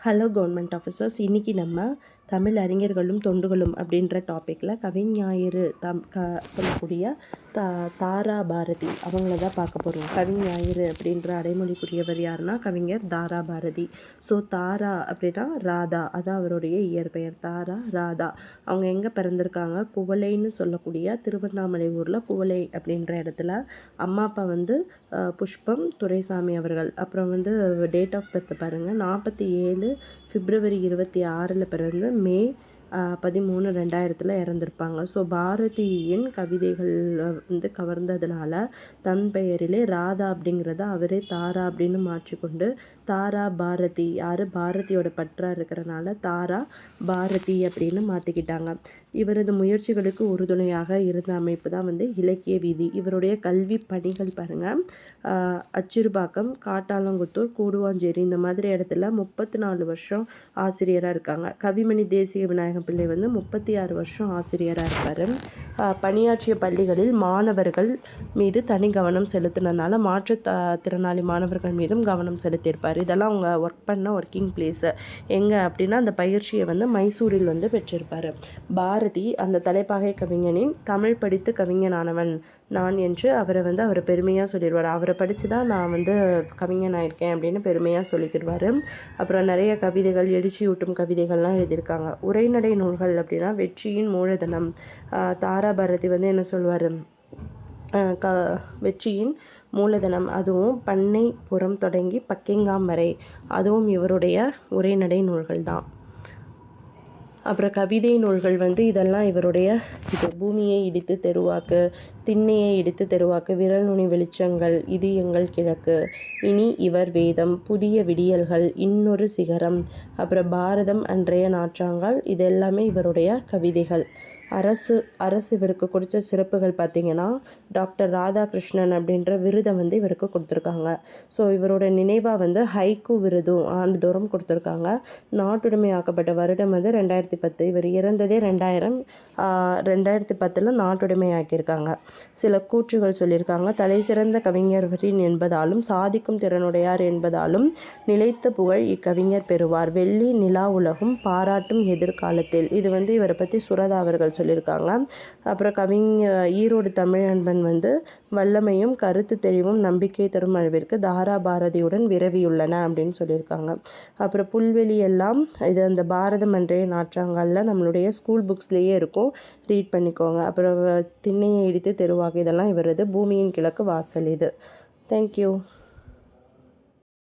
Hello government officers இன்றைக்கி நம்ம தமிழ் அறிஞர்களும் தொண்டுகளும் அப்படின்ற டாப்பிக்கில் கவிஞாயிறு தம் க சொல்லக்கூடிய தா தாரா பாரதி. அவங்கள தான் பார்க்க போகிறோம் கவிஞாயிறு அப்படின்ற அடைமொழிக்குரியவர் யாருன்னா கவிஞர் தாரா பாரதி. ஸோ தாரா அப்படின்னா ராதா. அதான் அவருடைய இயற்பெயர். தாரா ராதா. அவங்க எங்கே பிறந்திருக்காங்க? குவளைன்னு சொல்லக்கூடிய திருவண்ணாமலை ஊரில் குவளை அப்படின்ற இடத்துல அம்மா அப்பா வந்து புஷ்பம் துரைசாமி அவர்கள். அப்புறம் வந்து டேட் ஆஃப் பர்த் பாருங்கள் நாற்பத்தி ஏழு பிப்ரவரி இருபத்தி ஆறில் பிறந்து மே பதிமூணு ரெண்டாயிரத்தில் இறந்துருப்பாங்க. ஸோ பாரதியின் கவிதைகள் வந்து கவர்ந்ததுனால தன் பெயரிலே ராதா அப்படிங்கிறத அவரே தாரா அப்படின்னு மாற்றிக்கொண்டு தாரா பாரதி யார்? பாரதியோட பற்றா இருக்கிறனால தாரா பாரதி அப்படின்னு மாற்றிக்கிட்டாங்க இவரது முயற்சிகளுக்கு உறுதுணையாக இருந்த அமைப்பு தான் வந்து இலக்கிய வீதி. இவருடைய கல்வி பணிகள் பாருங்கள் அச்சிறுபாக்கம் காட்டாலங்குத்தூர் கூடுவாஞ்சேரி இந்த மாதிரி இடத்துல முப்பத்தி நாலு வருஷம் ஆசிரியராக இருக்காங்க. கவிமணி தேசிய விநாயகம் பிள்ளை வந்து முப்பத்தி ஆறு வருஷம் ஆசிரியராக இருப்பார். பணியாற்றிய பள்ளிகளில் மாணவர்கள் மீது தனி கவனம் செலுத்தினதுனால மாற்றுத் திறனாளி மாணவர்கள் மீதும் கவனம் செலுத்தியிருப்பார். இதெல்லாம் அவங்க ஒர்க் பண்ண ஒர்க்கிங் பிளேஸு எங்கே அப்படின்னா அந்த பயிற்சியை வந்து மைசூரில் வந்து பெற்றிருப்பார். பாரதி அந்த தலைப்பாகை கவிஞனின் தமிழ் படித்து கவிஞனானவன் நான் என்று அவரை வந்து அவர் பெருமையாக சொல்லிடுவார். அவரை படித்து தான் நான் வந்து கவிஞன் ஆயிருக்கேன் அப்படின்னு பெருமையாக சொல்லிக்கிடுவார். அப்புறம் நிறைய கவிதைகள் எழுச்சியூட்டும் கவிதைகள்லாம் எழுதியிருக்காங்க. உரைநடை நூல்கள் அப்படின்னா வெற்றியின் மூலதனம். தாராபாரதி வந்து என்ன சொல்வார்? க வெற்றியின் மூலதனம். அதுவும் பண்ணை புறம் தொடங்கி பக்கிங்காம் வரை. அதுவும் இவருடைய உரைநடை நூல்கள் தான். அப்புறம் கவிதை நூல்கள் வந்து இதெல்லாம் இவருடைய இது பூமியை இடித்து தெருவாக்கு திண்ணையை இடித்து தெருவாக்கு விரல் நுனி வெளிச்சங்கள் இது எங்கள் கிழக்கு. இனி இவர் வேதம் புதிய விடியல்கள் இன்னொரு சிகரம். அப்புறம் பாரதம் அன்றைய நாற்றாங்கால் இது எல்லாமே இவருடைய கவிதைகள். அரசு அரசு இவருக்கு கொடுத்த சிறப்புகள் பார்த்திங்கன்னா டாக்டர் ராதாகிருஷ்ணன் அப்படின்ற விருதை வந்து இவருக்கு கொடுத்துருக்காங்க. ஸோ இவரோட நினைவாக வந்து ஹைக்கு விருதும் ஆண்டுதோறும் கொடுத்துருக்காங்க. நாட்டுடைமையாக்கப்பட்ட வருடம் வந்து ரெண்டாயிரத்தி பத்து. இவர் இறந்ததே ரெண்டாயிரம் ரெண்டாயிரத்தி பத்தில் நாட்டுடைமையாக்கியிருக்காங்க சில கூற்றுகள் சொல்லியிருக்காங்க. தலை சிறந்த கவிஞர்வரின் என்பதாலும் சாதிக்கும் திறனுடையார் என்பதாலும் நிலைத்த புகழ் இக்கவிஞர் பெறுவார். வெள்ளி நிலா உலகும் பாராட்டும் எதிர்காலத்தில். இது வந்து இவரை பற்றி சுரதா அவர்கள் சொல்லியிருக்காங்க. அப்புறம் கவிஞர் ஈரோடு தமிழ் அன்பன் வந்து வல்லமையும் கருத்து தெளிவும் நம்பிக்கை தரும் அளவிற்கு தாரா பாரதியுடன் விரவியுள்ளன அப்படின்னு சொல்லியிருக்காங்க. அப்புறம் புல்வெளி எல்லாம் இது அந்த பாரதம் அன்றைய நாற்றாங்கல்ல நம்மளுடைய ஸ்கூல் புக்ஸ்லேயே இருக்கும். ரீட் பண்ணிக்கோங்க. அப்புறம் திண்ணையை இடித்து தெருவாக இதெல்லாம் இவரது பூமியின் கிழக்கு வாசல் இது. தேங்க்யூ